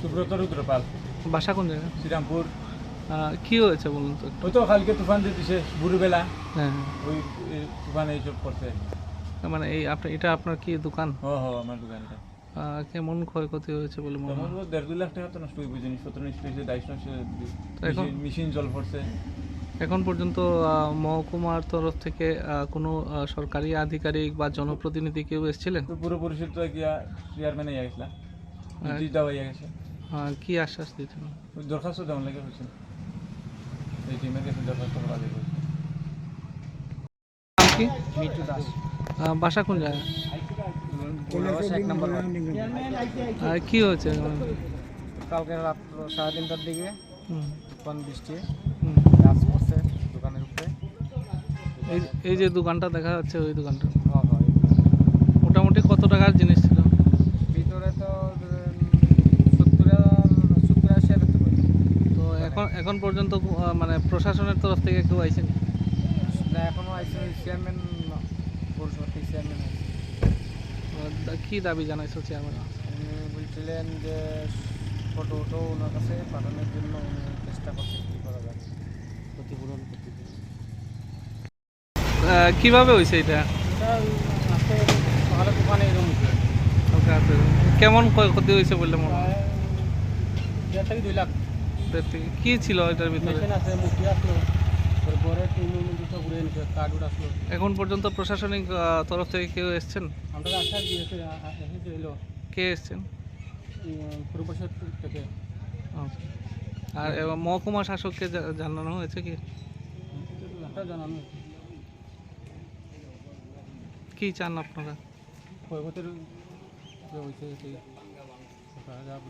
সুব্রত রুদ্রপাল। বাসা কোন জায়গায়? শ্রীরামপুর। কি হয়েছে বলুন তো ওই তো কালকে তুফান দিয়ে দিছে ভোরবেলা হ্যাঁ। ওই এই তুফান এইসব করছে। হ্যাঁ। মানে এই আপনার এটা আপনার কি দোকান? হ হ আমার দোকানটা কেমন ক্ষয়ক্ষতি হয়েছে বলে মনে হয়? দেড় দুই লাখ টাকা তো নষ্ট হইব জিনিসপত্র নষ্ট হয়েছে দায়িত্ব নষ্ট এখন- মেশিন জল পড়ছে। এখন পর্যন্ত মহকুমার তরফ থেকে কোনো সরকারি আধিকারিক বা জনপ্রতিনিধি কেউ এসেছিলেন? পুরো পরিষদ চেয়ারম্যানে ইয়া গেছিলা নোটিশ গেছে কি আশ্বাস দিয়েছেন ওই দরখাস্ত দেওয়ার লাগে হচ্ছে এই টিমের কাছে দরখাস্ত করা যাবে কি? মিটু দাস। বাসা কোন নম্বর আহ, কি হয়েছে? কালকে রাত সাড়ে তিনটার দিকে হুম, বৃষ্টি। হুম। গাছ পড়ছে দোকানের উপরে। এই এই যে দোকানটা দেখা যাচ্ছে ওই দোকানটা হ্যাঁ হ্যাঁ মোটামুটি কত টাকার জিনিস ছিল ভিতরে তো সত্তর সত্তর আশি হাজার টাকা তো এখন পর্যন্ত মানে প্রশাসনের তরফ থেকে কেউ আইসেনি না? এখনও আইসি চেয়ারম্যান চেয়ারম্যান কি দাবি জানাইছো চেয়ারম্যান উনি বলছিলেন যে ফটো ওটো ওনার কাছে পাঠানোর জন্য উনি চেষ্টা করছেন কী করা যায়। ক্ষতিপূরণ করতে কীভাবে হয়েছে এটা? সকালে দোকানে এরকম রাতে? কেমন ক্ষয়ক্ষতি হয়েছে বলে মনে হয়? দেড় থেকে দুই লাখ। দেড় থেকে- কি ছিল এটার ভিতরে? এখন পর্যন্ত প্রশাসনিক তরফ থেকে কেউ এসছেন? কে এসছেন? আচ্ছা। আর মহকুমা শাসককে জানানো হয়েছে কি? জানানো কি চান আপনারা? ক্ষয়ক্ষতির